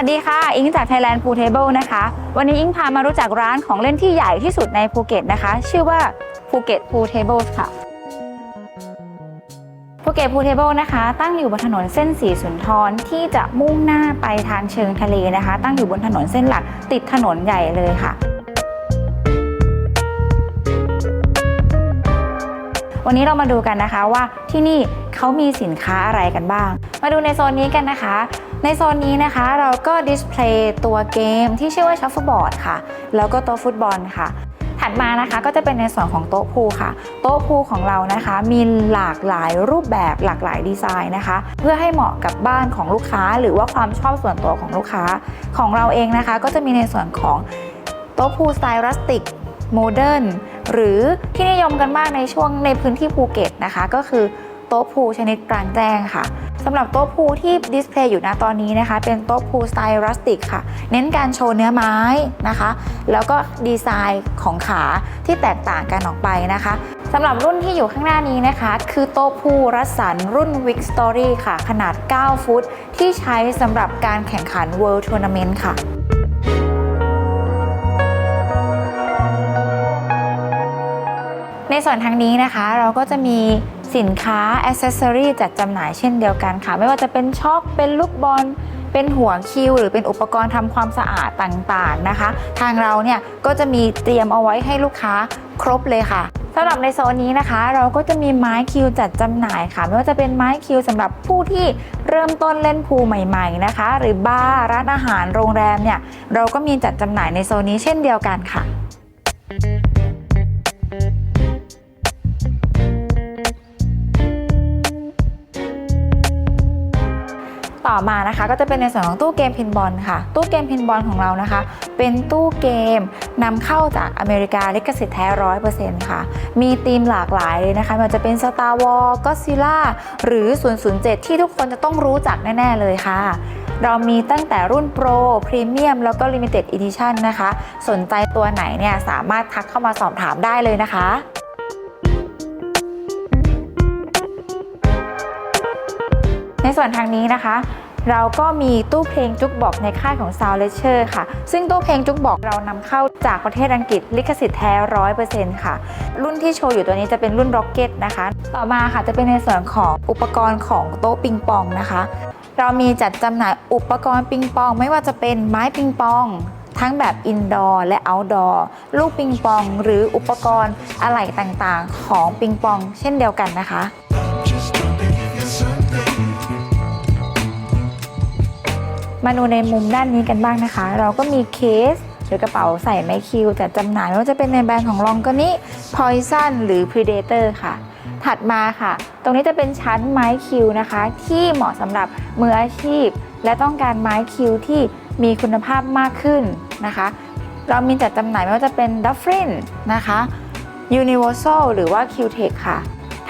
วัสดีค่ะ อิงจาก Thailand Pool Table นะคะ วันนี้อิงพามารู้จักร้านของเล่นที่ใหญ่ที่สุดในภูเก็ตนะคะ ชื่อว่าภูเก็ต Pool Tables ค่ะภูเก็ต Pool Table นะคะ ตั้งอยู่บนถนนเส้นสีสุนทรที่จะมุ่งหน้าไปทางเชิงทะเลนะคะ ตั้งอยู่บนถนนเส้นหลักติดถนนใหญ่เลยค่ะ วันนี้เรามาดูกันนะคะว่าที่นี่เขามีสินค้าอะไรกันบ้าง มาดูในโซนนี้กันนะคะ ในโซนนี้นะคะเราก็ดิสเพลย์ตัวเกมที่ชื่อว่าชัฟเฟิลบอร์ดค่ะ แล้วก็โต๊ะฟุตบอลค่ะ ถัดมานะคะก็จะเป็นในส่วนของโต๊ะพูค่ะ โต๊ะพูของเรานะคะมีหลากหลายรูปแบบหลากหลายดีไซน์นะคะ เพื่อให้เหมาะกับบ้านของลูกค้า หรือว่าความชอบส่วนตัวของลูกค้าของเราเองนะคะ ก็จะมีในส่วนของโต๊ะพูสไตล์รัสติกโมเดิร์นหรือที่นิยมกันมากในช่วงในพื้นที่ภูเก็ตนะคะ ก็คือโต๊ะพูชนิดกลางแจ้งค่ะ สำหรับโต๊ะพูที่ดิสเพลย์อยู่ณตอนนี้นะคะ เป็นโต๊ะพูสไตล์รัสติกค่ะ เน้นการโชว์เนื้อไม้นะคะ แล้วก็ดีไซน์ของขาที่แตกต่างกันออกไปนะคะสำหรับรุ่นที่อยู่ข้างหน้านี้นะคะ คือโต๊ะพูรัสสันรุ่น Wick Story ค่ะ ขนาด 9 ฟุต ที่ใช้สำหรับการแข่งขัน World Tournament ค่ะในส่วนทางนี้นะคะเราก็จะมี สินค้าอ c เซสซอรีจัดจำหน่ายเช่นเดียวกันค่ะ ไม่ว่าจะเป็นช็อคเป็นลูกบอลเป็นหัวคิวหรือเป็นอุปกรณ์ทำความสะอาดต่างๆนะคะ ทางเราเนี่ยก็จะมีเตรียมเอาไว้ให้ลูกค้าครบเลยค่ะสำหรับในโซนนี้นะคะ เราก็จะมีไม้คิวจัดจำหน่ายค่ะ ไม่ว่าจะเป็นไม้คิวสำหรับผู้ที่เริ่มต้นเล่นพูลใหม่ๆนะคะ หรือบาร์ร้านอาหารโรงแรมเนี่ยเราก็มีจัดจำหน่ายในโซนนี้เช่นเดียวกันค่ะ ต่อมานะคะ ก็จะเป็นในส่วนของตู้เกมพินบอลค่ะ ตู้เกมพินบอลของเรานะคะ เป็นตู้เกมนำเข้าจากอเมริกาลิขสิทธิ์แท้ร้อยเปอร์เซ็นต์ค่ะ มีธีมหลากหลายเลยนะคะมันจะเป็น Star Wars Godzilla หรือ 007 ที่ทุกคนจะต้องรู้จักแน่ ๆ เลยค่ะเรามีตั้งแต่รุ่น Pro Premium แล้วก็ Limited Edition นะคะ สนใจตัวไหนเนี่ยสามารถทักเข้ามาสอบถามได้เลยนะคะในส่วนทางนี้นะคะ เราก็มีตู้เพลงจุกบอกในค่ายของ Sound l e t u r e ค่ะ ซึ่งตู้เพลงจุกบอกเรานำเข้าจากประเทศอังกฤษลิขสิทธิ์แท้ร้อยเปอร์เซ็นต์ค่ะ รุ่นที่โชว์อยู่ตัวนี้จะเป็นรุ่น Rocket นะคะ ต่อมาค่ะจะเป็นในส่วนของอุปกรณ์ของโต๊ะปิงปองนะคะ เรามีจัดจำหน่ายอุปกรณ์ปิงปอง ไม่ว่าจะเป็นไม้ปิงปอง ทั้งแบบอินดอร์และเอาท์ดอร์ลูกปิงปอง หรืออุปกรณ์อะไหล่ต่างๆ ของปิงปอง เช่นเดียวกันนะคะ มาดูในมุมด้านนี้กันบ้างนะคะ เราก็มีเคสหรือกระเป๋าใส่ไมคิวจัดจำหน่ายไม่ว่าจะเป็นในแบรนด์ของลองก็นี่ Poison หรือ Predator ค่ะ ถัดมาค่ะ ตรงนี้จะเป็นชั้นไม้คิวนะคะ ที่เหมาะสำหรับมืออาชีพ และต้องการไม้คิวที่มีคุณภาพมากขึ้นนะคะ เรามีจัดจำหน่ายไม่ว่าจะเป็น d u f f r i n นะคะ Universal หรือว่า Q-Tech ค่ะ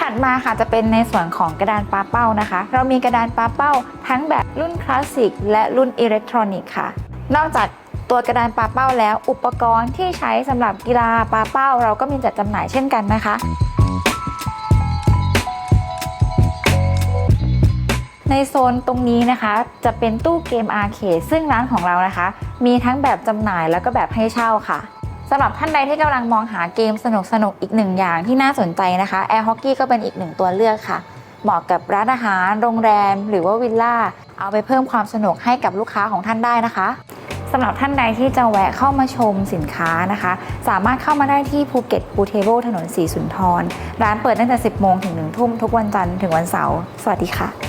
ถัดมาค่ะจะเป็นในส่วนของกระดานปาเป้านะคะ เรามีกระดานปาเป้า ทั้งแบบรุ่นคลาสสิกและรุ่นอิเล็กทรอนิกส์ค่ะ นอกจากตัวกระดานปาเป้าแล้วอุปกรณ์ที่ใช้สำหรับกีฬาปาเป้า เราก็มีจัดจำหน่ายเช่นกันนะคะ ในโซนตรงนี้นะคะ จะเป็นตู้เกมอาร์เคดซึ่งร้านของเรานะคะ มีทั้งแบบจำหน่ายแล้วก็แบบให้เช่าค่ะ สำหรับท่านใดที่กำลังมองหาเกมสนุกๆอีกหนึ่งอย่างที่น่าสนใจนะคะแอร์ฮอกกี้ก็เป็นอีกหนึ่งตัวเลือกค่ะ เหมาะกับร้านอาหาร โรงแรม หรือว่าวิลล่า เอาไปเพิ่มความสนุกให้กับลูกค้าของท่านได้นะคะสำหรับท่านใดที่จะแวะเข้ามาชมสินค้านะคะ สามารถเข้ามาได้ที่ภูเก็ตพูเทเบิลถนนสีสุนทร ร้านเปิดตั้งแต่ 10 โมงถึง 1 ทุ่มทุกวันจันทร์ถึงวันเสาร์ สวัสดีค่ะ